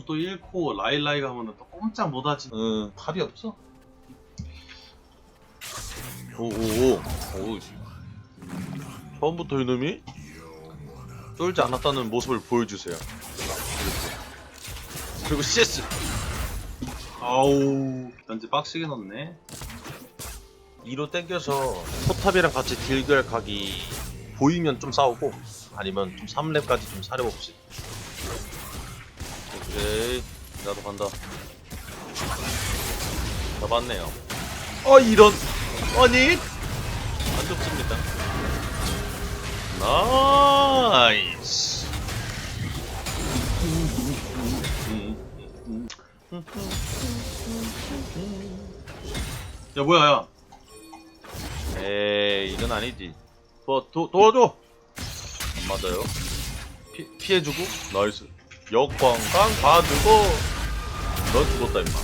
번또 잃고 라일라이 가면은 또 꼼짝 못하지. 응, 탈이 없어. 오오오. 오. 처음부터 이놈이 쫄지 않았다는 모습을 보여주세요. 그리고 CS. 아우, 단지 빡시게 넣네. 2로 땡겨서 포탑이랑 같이 딜결 각이 보이면 좀 싸우고 아니면 좀 3렙까지 좀 사려봅시다. 오케이. 나도 간다. 잡았네요. 어, 이런. 아니. 안 좋습니다. 나이스. 야, 뭐야, 야. 에이, 이건 아니지. 도, 도, 도와줘! 안 맞아요. 피, 피해주고, 나이스. 역광강 봐주고, 너 죽었다, 임마.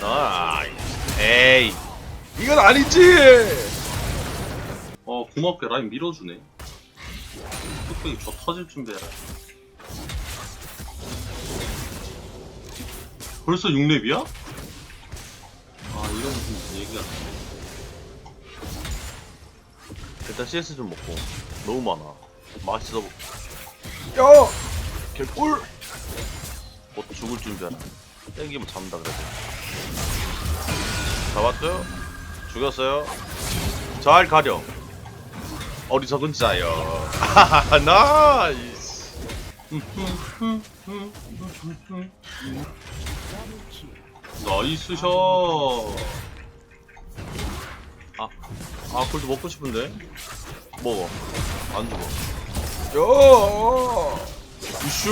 나이스. 에이, 이건 아니지! 어, 고맙게 라인 밀어주네. 뚝배기 저 터질 준비해라. 벌써 6렙이야? 아, 이런 무슨 얘기가. 일단 CS 좀 먹고. 너무 많아. 맛있어. 보- 야! 개꿀! 곧 죽을 준비하라. 땡기면 잡는다 그래도. 잡았어요? 죽였어요? 잘 가려. 어리석은 자요. 나이스. 나이스 샷. 아, 아, 골드 먹고 싶은데? 먹어. 안 죽어. 야! 이슈!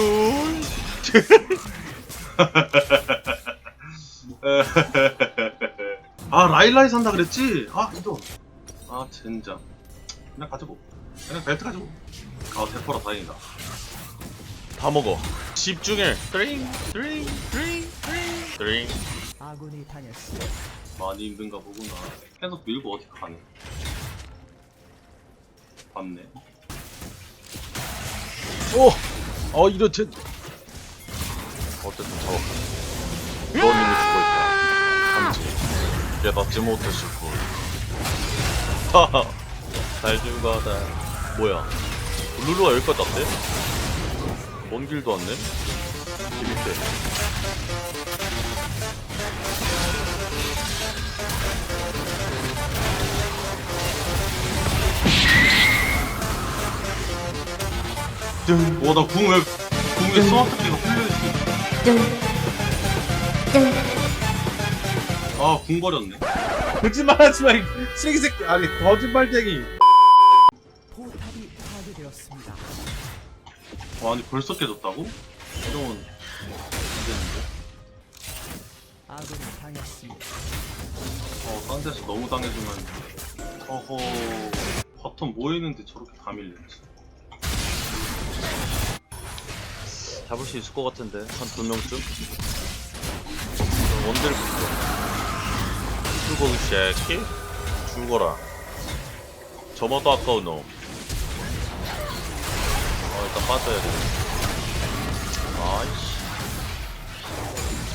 아, 라일라이 산다 그랬지? 아, 이거. 아, 젠장. 그냥 가지고. 그냥 벨트 가지고. 아, 대포라 다행이다. 다 먹어. 집중해. 드링, 드링, 드링, 드링, 드링. 아군이 당했습니다. 많이 힘든가 보구나. 계속 밀고 어디 가네. 봤네. 오! 어, 이런 제... 어쨌든 잡았다. 넌 이미 죽어있다. 감지. 깨닫지 못했을 뿐. 하하. 잘 죽어다. 뭐야. 룰루가 여기까지 왔대? 먼 길도 왔네? 재밌대. 오, 나궁 왜, 궁에 스마트키가 풀려있어. 아, 궁 버렸네. 거짓말 하지 마, 이 쓰레기 새끼. 아니, 거짓말쟁이. 포탑이 파괴되었습니다. 와, 아니, 벌써 깨졌다고? 되는데. 아군이 당했습니다. 어, 딴 데서 너무 당해주면, 어허, 버튼 모이는데 저렇게 다 밀렸지. 잡을 수 있을 것 같은데 한 두 명쯤? 원딜 붙어. 죽어 이 새끼 죽어라. 저마도 아까운 놈. 어, 일단 빠져야 돼. 아이씨.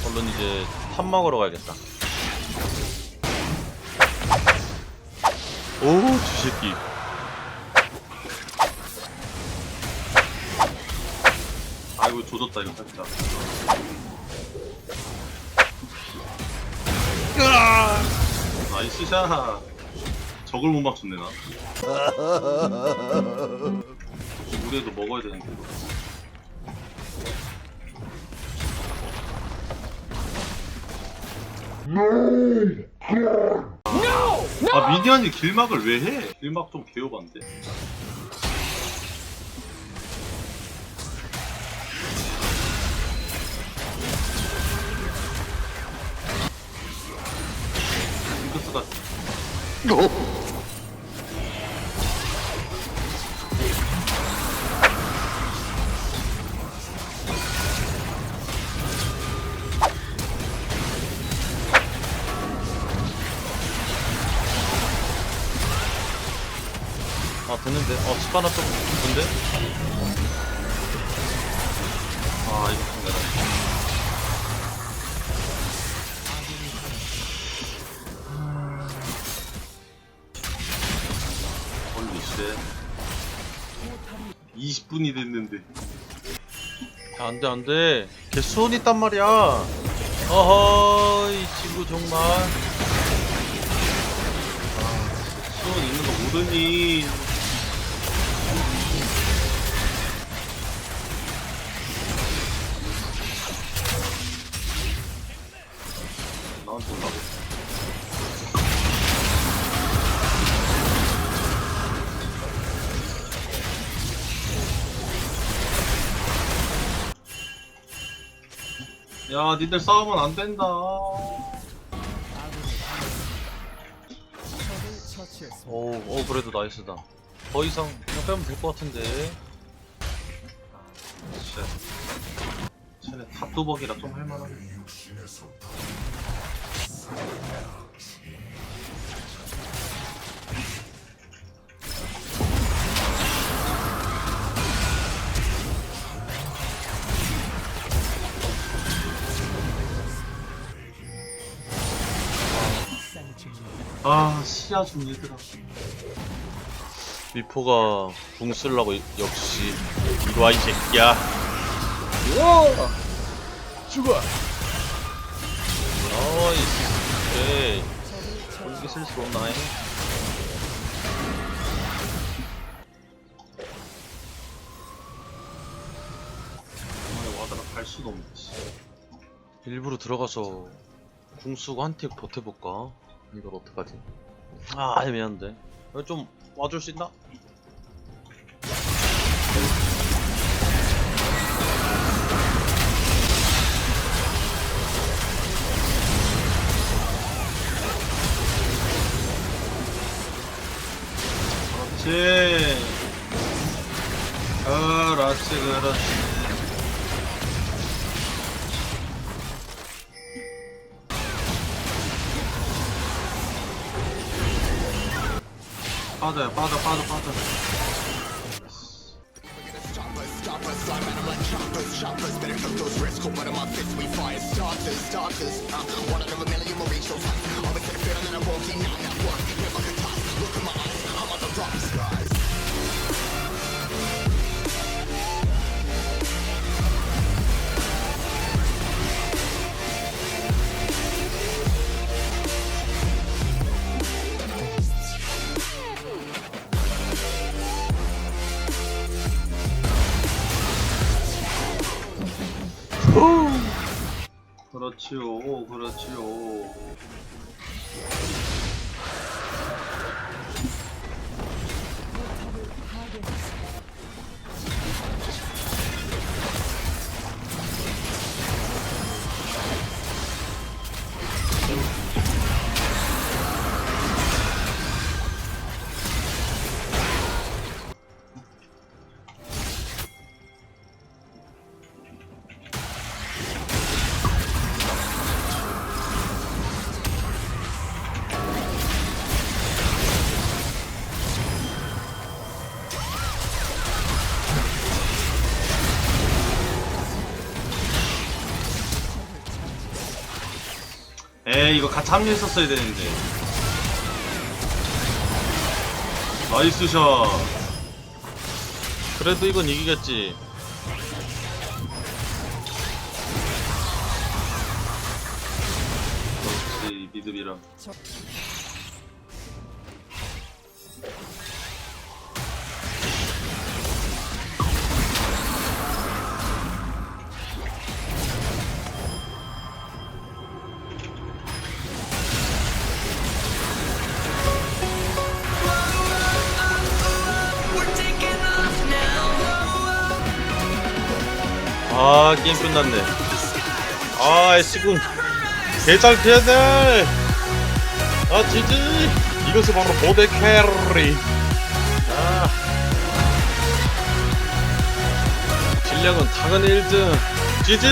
얼른 이제 탑 막으러 가야겠다. 오우 저 새끼 조졌다, 이거 살짝. 나이스 샷. 적을 못 맞췄네, 나. 우리도 먹어야 되는데. 이거. 아, 미니언이 길막을 왜 해? 길막 좀 개요반데. 아 됐는데? 어 스파나 좀 좋은데? 아 이거 상대다 홀리쉣 20분이 됐는데 야, 안 돼, 안 돼. 걔 수원 있단 말이야. 어허, 이 친구 정말. 수원 있는 거 모르니 야 니들 싸우면 안 된다. 오, 오, 그래도 나이스다. 더 이상 그냥 빼면 될 것 같은데. 진짜 쟤네 탑도벅이라 좀 할만하네 아 시야 좀 얘들아 미포가 궁 쓰려고 역시 이리 와, 이 새끼야. 우와! 죽어! 어이, 오케이. 적을 공기 처치. 쓸수 없나 잉? 정말 와다가 갈 수도 없네 씨. 일부러 들어가서 궁 쓰고 한틱 버텨볼까? 이걸 어떡하지? 아, 애매한데. 이거 좀 와줄 수 있나? 그렇지 그렇지 그렇지 빠져요 빠져 빠져 빠져 그렇지요. 그렇지요 에이 이거 같이 합류했었어야 되는데. 나이스 샷. 그래도 이건 이기겠지. 그렇지 믿음이라 아, 게임 끝났네. 아, 피해야 돼. 아, 지지. 이것이 바로 보대 캐리. 아. 실력은 당연히 1등. 지지.